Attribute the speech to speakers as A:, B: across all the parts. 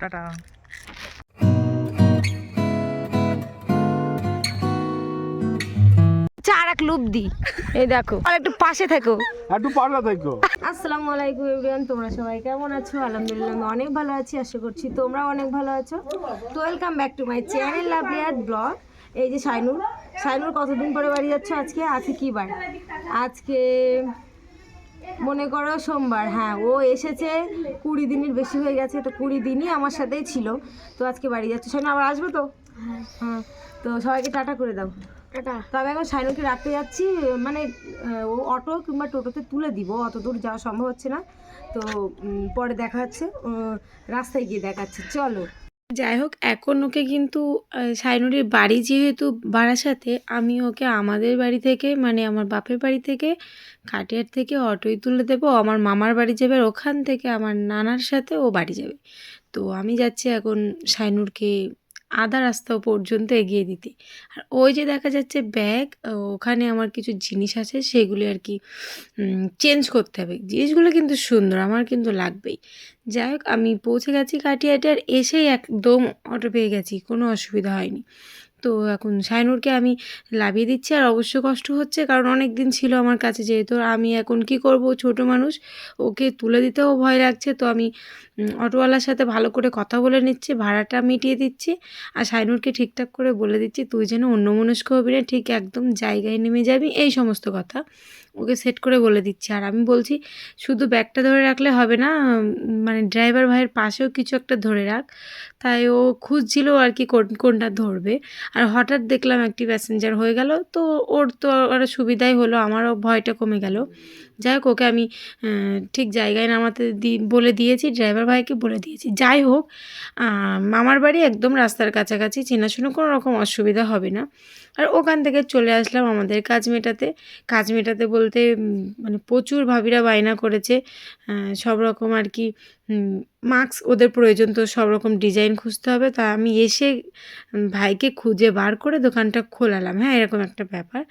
A: Tata.
B: চার এক loop দি। এই দেখো আর একটু পাশে থেকো।
C: একটু পারলা থাকো।
B: আসসালামু আলাইকুম এভরিওয়ান তোমরা সবাই কেমন আছো? আলহামদুলিল্লাহ আমি অনেক ভালো আছি আশা করছি তোমরাও অনেক ভালো আছো। তো welcome back to my channel লাভলিয়াত blog এই যে সাইনুর সাইনুর কতদিন পরে বাড়ি যাচ্ছ আজকে? আজকে কি বার? আজকে মনে করো সোমবার হ্যাঁ ও এসেছে কুড়ি দিনের বেশি হয়ে গেছে তো কুড়ি দিনই আমার সাথেই ছিল তো আজকে বাড়ি যাচ্ছে। সাইনু আবার আসবে তো? হ্যাঁ তো সবাইকে টাটা করে দাও। টাটা। তবে এখন সাইনুকে রাখতে যাচ্ছি মানে ও অটো কিংবা টোটোতে তুলে দিব অত দূর যাওয়া সম্ভব হচ্ছে না। তো পরে দেখা হচ্ছে রাস্তায় গিয়ে দেখাচ্ছে চলো।
D: যাই হোক, এখন ওকে কিন্তু সাইনুরির বাড়ি যেহেতু বাড়ার সাথে আমি ওকে আমাদের বাড়ি থেকে মানে আমার বাপের বাড়ি থেকে কাটিয়ার থেকে অটোই তুলে দেবো। আমার মামার বাড়ি যাবে ওখান থেকে, আমার নানার সাথে ও বাড়ি যাবে। তো আমি যাচ্ছি এখন সাইনুরকে আধা রাস্তা পর্যন্ত এগিয়ে দিতে। আর ওই যে দেখা যাচ্ছে ব্যাগ ওখানে আমার কিছু জিনিস আছে, সেগুলি আর কি চেঞ্জ করতে হবে। জিনিসগুলো কিন্তু সুন্দর, আমার কিন্তু লাগবেই। যাই হোক, আমি পৌঁছে গেছি কাটিয়াটে আর এসেই একদম অটো পেয়ে গেছি, কোনো অসুবিধা হয়নি। তো এখন সাইনুরকে আমি লাভিয়ে দিচ্ছি আর অবশ্য কষ্ট হচ্ছে। কারণ অনেক দিন ছিল আমার কাছে যেহেতু আমি এখন কি করব? ছোট মানুষ, ওকে তুলে দিতেও ভয় লাগছে। তো আমি অটোওয়ালার সাথে ভালো করে কথা বলে নিচ্ছি, ভাড়াটা মিটিয়ে দিচ্ছি আর সাইনুরকে ঠিকঠাক করে বলে দিচ্ছি, তুই যেন অন্যমনস্ক হবি না, ঠিক একদম জায়গায় নেমে যাবি। এই সমস্ত কথা। ওকে সেট করে বলে দিচ্ছি। আর আমি বলছি, শুধু ব্যাগটা ধরে রাখলে হবে না মানে ড্রাইভার ভাইয়ের পাশেও কিছু একটা ধরে রাখ। তাই ও খুঁজছিল আর কি কোন- কোনটা ধরবে। আর হঠাৎ দেখলাম একটি প্যাসেঞ্জার হয়ে গেল। তো ওর তো আরও সুবিধাই হলো, আমারও ভয়টা কমে গেল। যাই হোক, ওকে আমি ঠিক জায়গায় নামাতে দি, বলে দিয়েছি ড্রাইভার ভাইকে বলে দিয়েছি। যাই হোক মামার বাড়ি একদম রাস্তার কাছাকাছি, চেনাশুনো কোনো রকম অসুবিধা হবে না। আর ওখান থেকে চলে আসলাম আমাদের কাজ মেটাতে। কাজ মেটাতে বলতে মানে প্রচুর ভাবিরা বায়না করেছে। সব রকম আর কি মাস্ক ওদের প্রয়োজন তো সব রকম ডিজাইন খুঁজতে হবে। তা আমি এসে ভাইকে খুঁজে বার করে দোকানটা খোলালাম। হ্যাঁ এরকম একটা ব্যাপার।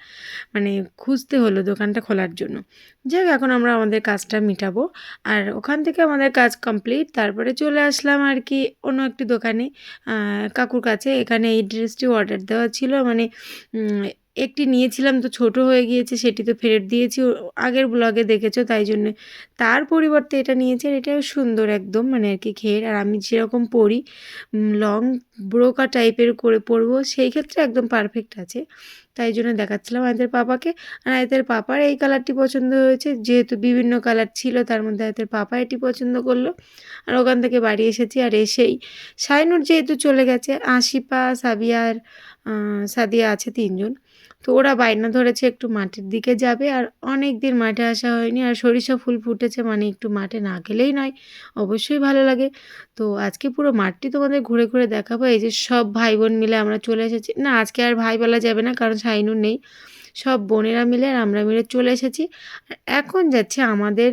D: মানে খুঁজতে হলো দোকানটা খোলার জন্য। যাই হোক এখন আমরা আমাদের কাজটা মিটাবো। আর ওখান থেকে আমাদের কাজ কমপ্লিট তারপরে চলে আসলাম আর কি অন্য একটি দোকানে। কাকুর কাছে। এখানে এই ড্রেসটি অর্ডার দেওয়া ছিল। মানে একটি নিয়েছিলাম তো ছোট হয়ে গিয়েছে, সেটি তো ফেরত দিয়েছি আগের ব্লগে দেখেছ, তাই জন্য। তার পরিবর্তে এটা নিয়েছে আর এটাও সুন্দর একদম মানে আর কি ঘের। আর আমি যেরকম পরি লং ব্রোকা টাইপের করে পরবো, সেই ক্ষেত্রে একদম পারফেক্ট আছে। তাই জন্য দেখাচ্ছিলাম আয়তের পাপাকে। আর আয়তের পাপার এই কালারটি পছন্দ হয়েছে, যেহেতু বিভিন্ন কালার ছিল, তার মধ্যে আয়তের পাপা এটি পছন্দ করল। আর ওখান থেকে বাড়ি এসেছি আর এসেই সাইনুর যেহেতু চলে গেছে, আশিপা, সাবিয়ার সাদিয়া আছে তিনজন। তো ওরা বায়না ধরেছে একটু মাঠের দিকে যাবে আর অনেক দিন মাঠে আসা হয়নি আর সরিষা ফুল ফুটেছে মানে একটু মাঠে না গেলেই নয়, অবশ্যই ভালো লাগে। তো আজকে পুরো মাঠটি তোমাদের ঘুরে ঘুরে দেখাবো। এই যে সব ভাই বোন মিলে আমরা চলে এসেছি। না, আজকে আর ভাই বলা যাবে না কারণ সাইনু নেই। সব বোনেরা মিলে আমরা মিলে চলে এসেছি। আর এখন যাচ্ছে আমাদের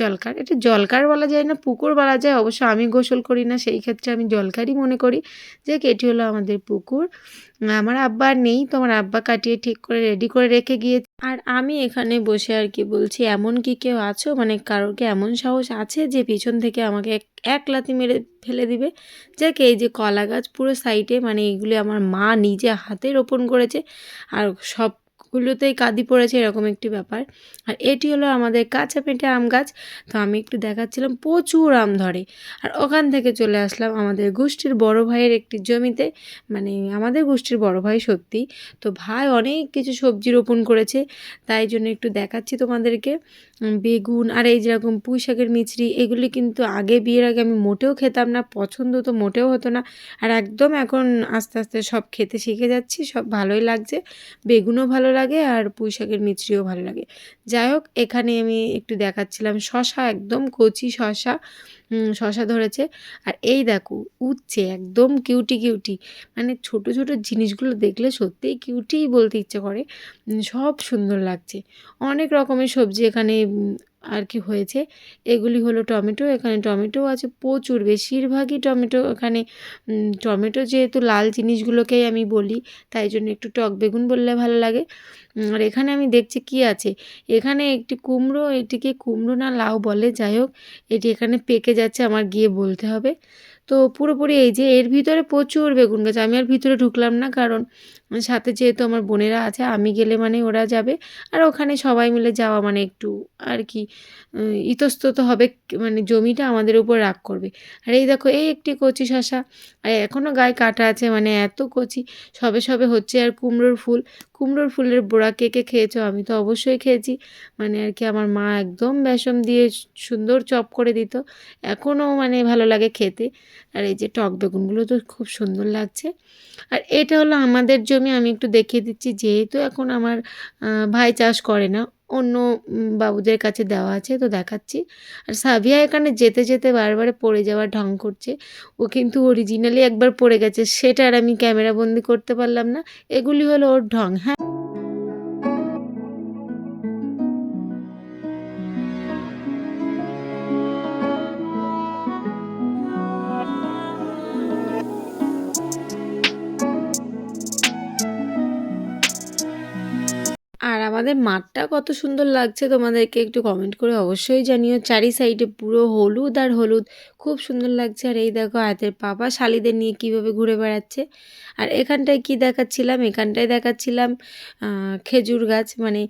D: জলকার। এটা জলকার বলা যায় না, পুকুর বলা যায়। অবশ্য আমি গোসল করি না, সেই ক্ষেত্রে আমি জলকারই মনে করি। যে এটি হলো আমাদের পুকুর। আমার আব্বা নেই, তো আমার আব্বা কাটিয়ে ঠিক করে রেডি করে রেখে গিয়ে আর আমি এখানে বসে আর কি বলছি, এমন কি কেউ আছো? মানে কারোর কি এমন সাহস আছে যে পিছন থেকে আমাকে এক লাথি মেরে ফেলে দিবে? যাক, এই যে কলা গাছ পুরো সাইডে মানে এগুলি আমার মা নিজে হাতে রোপণ করেছে। আর সবগুলোতেই কাঁদি পড়েছে এরকম একটি ব্যাপার। আর এটি হলো আমাদের কাঁচা পেঁটে আম গাছ। তো আমি একটু দেখাচ্ছিলাম প্রচুর আম ধরে। আর ওখান থেকে চলে আসলাম আমাদের গোষ্ঠীর বড় ভাইয়ের একটি জমিতে। মানে আমাদের গোষ্ঠীর বড় ভাই সত্যি। তো ভাই অনেক কিছু সবজি রোপণ করেছে। তাই জন্য একটু দেখাচ্ছি তোমাদেরকে। বেগুন আর এই যেরকম পুঁই শাকের মিচড়ি এগুলি কিন্তু আগে বিয়ের আগে আমি মোটেও খেতাম না। পছন্দ তো মোটেও হতো না। আর একদম এখন আস্তে আস্তে সব খেতে শিখে যাচ্ছি। সব ভালোই লাগছে। বেগুনও ভালো লাগে আর পুঁই শাকের মিচড়িও ভালো লাগে। যাই হোক এখানে আমি একটু দেখাচ্ছিলাম শশা, একদম কচি শশা শশা ধরেছে। আর এই দেখো, উচ্ছে, একদম কিউটি কিউটি। মানে ছোট ছোট জিনিসগুলো দেখলে সত্যিই কিউটিই বলতে ইচ্ছে করে। সব সুন্দর লাগছে। অনেক রকমের সবজি এখানে আর কি হয়েছে? এগুলি হলো টমেটো, এখানে টমেটো আছে প্রচুর। বেশিরভাগই টমেটো এখানে টমেটো যেহেতু লাল জিনিসগুলোকেই আমি বলি, তাই জন্য একটু টক বেগুন বললে ভালো লাগে। আর এখানে আমি দেখছি কি আছে? এখানে একটি কুমড়ো, এটিকে কুমড়ো না লাউ বলে, যাই হোক, এটি এখানে পেকে যাচ্ছে, আমার গিয়ে বলতে হবে। তো পুরোপুরি এই যে এর ভিতরে প্রচুর বেগুন গাছ। আমি আর ভিতরে ঢুকলাম না কারণ সাথে যেহেতু আমার বোনেরা আছে, আমি গেলে মানে ওরা যাবে। আর ওখানে সবাই মিলে যাওয়া মানে একটু আর কি ইতস্তত হবে মানে জমিটা আমাদের উপর রাগ করবে। আর এই দেখো, এই একটি কচি শশা, আর এখনও গায়ে কাটা আছে মানে এত কচি, সবে সবে হচ্ছে আর কুমড়োর ফুল। কুমড়োর ফুলের বড়া কে কে খেয়েছো? আমি তো অবশ্যই খেয়েছি। মানে আর কি আমার মা একদম বেসম দিয়ে সুন্দর চপ করে দিত। এখনও মানে ভালো লাগে খেতে। আর এই যে টক বেগুনগুলো তো খুব সুন্দর লাগছে। আর এটা হলো আমাদের জমি, আমি একটু দেখিয়ে দিচ্ছি, যেহেতু এখন আমার ভাই চাষ করে না, অন্য বাবুদের কাছে দেওয়া আছে, তো দেখাচ্ছি। আর সাভিয়া এখানে যেতে যেতে বারবার পড়ে যাওয়ার ঢং করছে। ও কিন্তু অরিজিনালি একবার পড়ে গেছে, সেটা আর আমি ক্যামেরা বন্দি করতে পারলাম না। এগুলি হলো ওর ঢং হ্যাঁ। আমাদের মাঠটা কত সুন্দর লাগছে তোমাদেরকে একটু কমেন্ট করে অবশ্যই জানিও। চারি সাইডে পুরো হলুদ আর হলুদ খুব সুন্দর লাগছে। আর এই দেখো আয়াতের পাপা শালিদের নিয়ে কীভাবে ঘুরে বেড়াচ্ছে। আর এখানটায় কি দেখাচ্ছিলাম? এখানটায় দেখাচ্ছিলাম খেজুর গাছ। মানে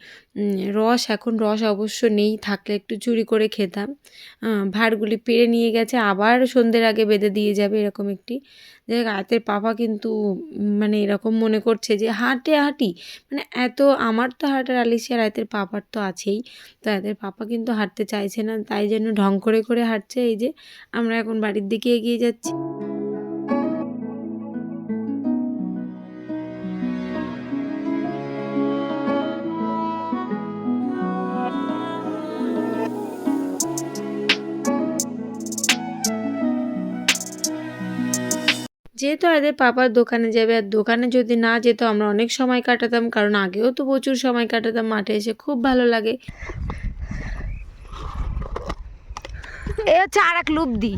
D: রস, এখন রস অবশ্য নেই, থাকলে একটু চুরি করে খেতাম। ভাঁড়গুলি পেরে নিয়ে গেছে, আবার সন্ধ্যের আগে বেঁধে দিয়ে যাবে এরকম একটি। দেখ আয়াতের পাপা কিন্তু মানে এরকম মনে করছে যে, হাঁটে হাঁটি। মানে এত, আমার তো হাঁটার আলিসি আর এদের পাপার তো আছেই। তো এদের পাপা কিন্তু হাঁটতে চাইছে না, তাই জন্য ঢং করে করে হাঁটছে। এই যে আমরা এখন বাড়ির দিকে এগিয়ে যাচ্ছি। যেহেতু এদের পাপার দোকানে যাবে, আর দোকানে যদি না যেত আমরা অনেক সময় কাটাতাম, কারণ আগেও তো প্রচুর সময় কাটাতাম, মাঠে এসে খুব ভালো লাগে।
B: এই হচ্ছে আর এক লুবদি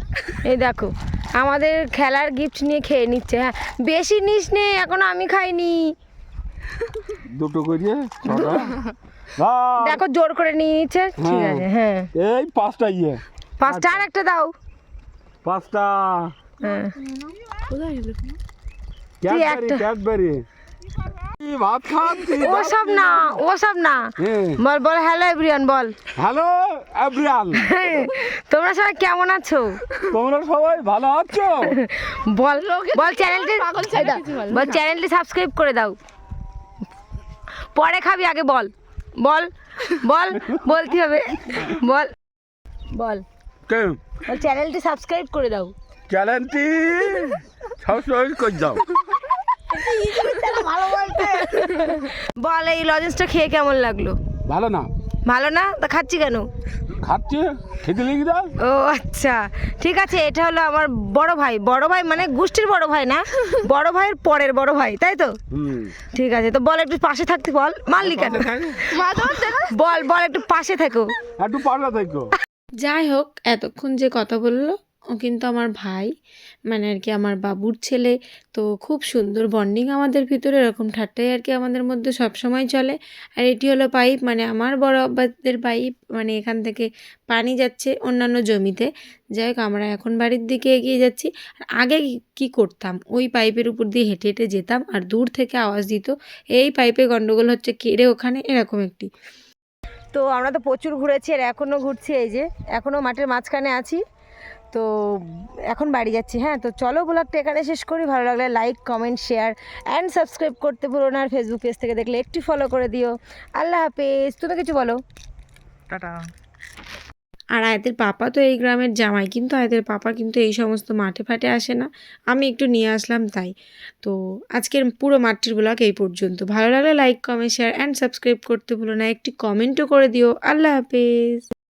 B: এই দেখো আমাদের খেলার গিফট নিয়ে খেয়ে নিচ্ছে হ্যাঁ। বেশি নিস নে এখনও আমি খাইনি।
A: দুটো করিয়ে
B: দেখো জোর করে নিয়ে নিচ্ছে ঠিক
A: হ্যাঁ।
B: আছে হ্যাঁ।
A: এই পাঁচটা ইয়ে।
B: পাঁচটা আর একটা দাও।
A: পাঁচটা।
B: হ্যাঁ।
A: ক্যাডবেরি
B: একটা-
A: ক্যাডবেরি। ভাত খাচ্ছি
B: ও সব না ও সব না। বল বল হ্যালো এভরিওয়ান বল।
A: হ্যালো
B: তোমরা সবাই কেমন আছো?
A: তোমরা সবাই ভালো আছো?
B: বল বল চ্যানেলটি বল চ্যানেলটি সাবস্ক্রাইব করে দাও। পরে খাবি আগে বল। বল বল বলতে হবে। বল বল।
A: কে?
B: বল চ্যানেলটি সাবস্ক্রাইব করে দাও।
A: চ্যালেঞ্জটি সবসময় করে যাও
B: বল এই লজেন্সটা খেয়ে কেমন লাগল?
A: ভালো না।
B: ভালো না? তা খাচ্ছি কেন?
A: খাচ্ছি খেতে লেগে
B: ও আচ্ছা। ঠিক আছে এটা হলো আমার বড় ভাই। বড় ভাই মানে গোষ্ঠীর বড় ভাই না? বড় ভাইয়ের পরের বড় ভাই তাই তো? ঠিক আছে তো বল একটু পাশে থাকতে বল। মারলি কেন? বল বল একটু পাশে থেকো।
A: একটু পারলে থাকো।
D: যাই হোক এতক্ষণ যে কথা বলল কিন্তু আমার ভাই মানে আর কি আমার বাবুর ছেলে। তো খুব সুন্দর বন্ডিং আমাদের ভিতরে, এরকম ঠাট্টাই আর কি আমাদের মধ্যে সব সময় চলে। আর এটি হলো পাইপ মানে আমার বড় আব্বাদের পাইপ মানে এখান থেকে পানি যাচ্ছে অন্যান্য জমিতে। যাই হোক, আমরা এখন বাড়ির দিকে এগিয়ে যাচ্ছি। আর আগে কি- করতাম? ওই পাইপের উপর দিয়ে হেঁটে হেঁটে যেতাম, আর দূর থেকে আওয়াজ দিত, এই পাইপে গন্ডগোল হচ্ছে কেড়ে ওখানে? এরকম একটি।
B: তো আমরা তো প্রচুর ঘুরেছি, আর এখনও ঘুরছি এই যে এখনও মাঠের মাঝখানে আছি। তো এখন বাড়ি যাচ্ছি হ্যাঁ? তো চলো ব্লগটা এখানে শেষ করি। ভালো লাগলে like comment share and subscribe করতে ভুলো না। আর ফেসবুক পেজ থেকে দেখলে একটু ফলো করে দিও। আল্লাহ হাফেজ। তুমি কিছু বলো? টাটা।
D: আর আয়তের পাপা তো এই গ্রামের জামাই কিন্তু আয়তের পাপা কিন্তু এই সমস্ত মাঠে ফাটে আসে না। আমি একটু নিয়ে আসলাম তাই। তো আজকের পুরো মাঠটির ব্লগ এই পর্যন্ত। ভালো লাগলে like comment share and subscribe করতে ভুলো না। একটি কমেন্টও করে দিও। আল্লাহ হাফেজ।